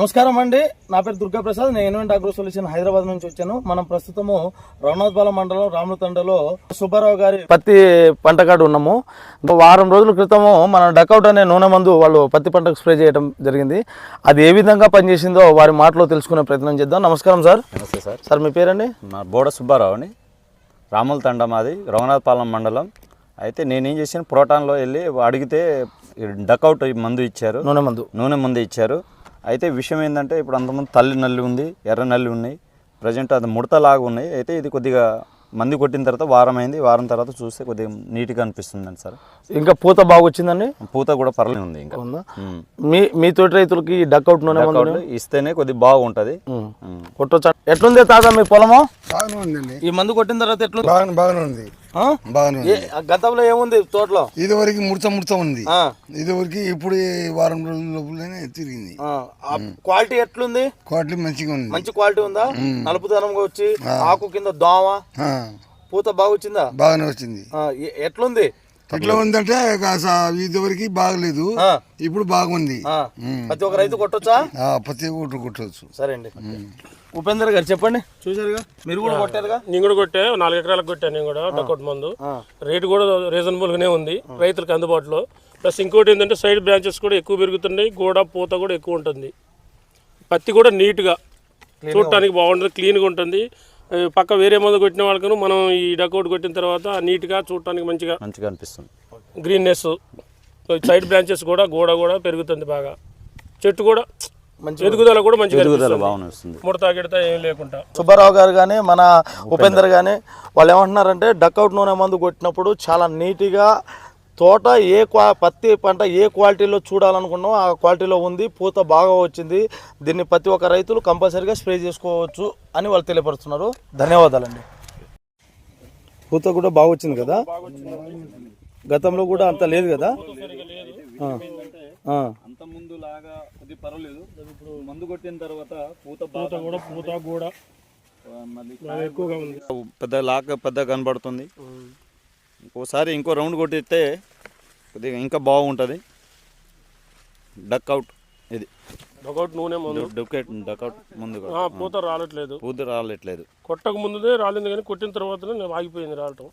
నమస్కారం అండి. నా పేరు దుర్గా ప్రసాద్ నేను ఎన్వెంట్ అగ్రో సొల్యూషన్ హైదరాబాద్ నుంచి వచ్చాను. మనం ప్రస్తుతము రఘునాథపాలెం మండలం రామతండలో సుబ్బారావు గారి పత్తి పంట కాడ ఉన్నాము. వారం రోజుల క్రితము మన డకౌట్ అనే నూనె మందు వాళ్ళు పత్తి పంటకు స్ప్రే చేయడం జరిగింది. అది ఏ విధంగా పనిచేసిందో వారి మాటలో తెలుసుకునే ప్రయత్నం చేద్దాం. నమస్కారం సార్. నమస్తే సార్. సార్ మీ పేరండి? నా బోడ సుబ్బారావు అండి. రాముల తండ మాది రఘునాథపాలెం మండలం. అయితే నేనేం చేసాను ప్రోటాన్లో వెళ్ళి అడిగితే డకౌట్ మందు ఇచ్చారు. నూనె మందు. నూనె మందు ఇచ్చారు. అయితే విషయం ఏంటంటే ఇప్పుడు అంతమంది తల్లి నల్లి ఉంది ఎర్ర నల్లి ఉన్నాయి. ప్రజెంట్ అది ముడతలాగా ఉన్నాయి. అయితే ఇది కొద్దిగా మంది కొట్టిన తర్వాత వారం అయింది వారం తర్వాత చూస్తే కొద్దిగా నీట్గా అనిపిస్తుందండి సార్. ఇంకా పూత బాగా వచ్చిందండి పూత కూడా పర్లేదు ఉంది ఇంకా. ఉందా? ఉమ్. మీ మీ తోటి రైతులకి ఈ డకౌట్ నూనె ఇస్తేనే కొద్దిగా బాగుంటుంది. కొట్టొచ్చా? ఎట్లుంది తాత మీ పొలము? బాగానే ఉందండి. ఈ మందు కొట్టిన తర్వాత ఎట్లుంది? బాగానే బాగానే ఉంది. గతంలో ఏముంది తోటలో? ఇది వరకు ముడత ముడత ఉంది. ఆ, ఇది వరకు ఇప్పుడు ఈ వారం రోజుల లోపలనే తిరిగింది. క్వాలిటీ ఎట్లుంది? క్వాలిటీ మంచిగా ఉంది. మంచి క్వాలిటీ ఉందా? నలుపుదనంగా వచ్చి ఆకు కింద దోమ పూత బాగా వచ్చిందా. బాగానే వచ్చింది ఎట్లుంది? ఎట్లా ఉందంటే కాస ఇది వరకు బాగలేదు. ఇప్పుడు బాగుంది. ప్రతి ఒక్క రైతు కొట్టొచ్చా? ప్రతి ఒక్కటి కొట్టవచ్చు సరే అండి ఉపేందర్ గారు చెప్పండి. చూసారుగా మీరు కూడా కొట్టారుగా? నేను కూడా కొట్టా నాలుగు ఎకరాలకు కొట్టాను నేను కూడా డకౌట్ మందు. రేటు కూడా రీజనబుల్ గానే ఉంది రైతులకు అందుబాటులో. ప్లస్ ఇంకోటి ఏంటంటే సైడ్ బ్రాంచెస్ కూడా ఎక్కువ పెరుగుతున్నాయి గోడ పూత కూడా ఎక్కువ ఉంటుంది. పత్తి కూడా నీట్గా చూడటానికి బాగుంటుంది క్లీన్గా ఉంటుంది. పక్క వేరే మందు కొట్టిన వాళ్ళకను మనం ఈ డకౌట్ కొట్టిన తర్వాత నీట్గా చూడటానికి మంచిగా మంచిగా అనిపిస్తుంది. గ్రీన్నెస్ సైడ్ బ్రాంచెస్ కూడా గోడ కూడా పెరుగుతుంది బాగా. చెట్టు కూడా మంచి ఎదుగుదల కూడా ఎదుగుదల వస్తుంది. ముడత గిడత ఏం లేకుండా. సుబ్బారావు గారు కానీ మన ఉపేందర్. కానీ వాళ్ళు ఏమంటున్నారంటే డక్అవుట్ నూనె మందు కొట్టినప్పుడు చాలా నీట్గా తోట ఏ క్వా పత్తి పంట ఏ క్వాలిటీలో చూడాలనుకున్నామో ఆ క్వాలిటీలో ఉంది పూత బాగా వచ్చింది. దీన్ని ప్రతి ఒక్క రైతులు కంపల్సరీగా స్ప్రే చేసుకోవచ్చు అని వాళ్ళు తెలియపరుస్తున్నారు. ధన్యవాదాలండి. పూత కూడా బాగా వచ్చింది కదా? గతంలో కూడా అంత లేదు కదా. అంత ముందు లాగా కొద్ది పర్వాలేదు. ఇప్పుడు మందు కొట్టిన తర్వాత పూత పూత కూడా పూత కూడా పెద్ద లాక్ పెద్ద కనబడుతుంది. ఇంకోసారి ఇంకో రౌండ్ కొట్టిస్తే కొద్దిగా ఇంకా బాగుంటుంది. డక్ అవుట్ ఇది. డకౌట్ నూనె మందు. డొకెట్ డక్అవుట్ ముందు పూత రాలట్లేదు. పూత రాలట్లేదు. కొట్టక ముందుదే రాలింది కానీ కొట్టిన తర్వాత ఆగిపోయింది రావటం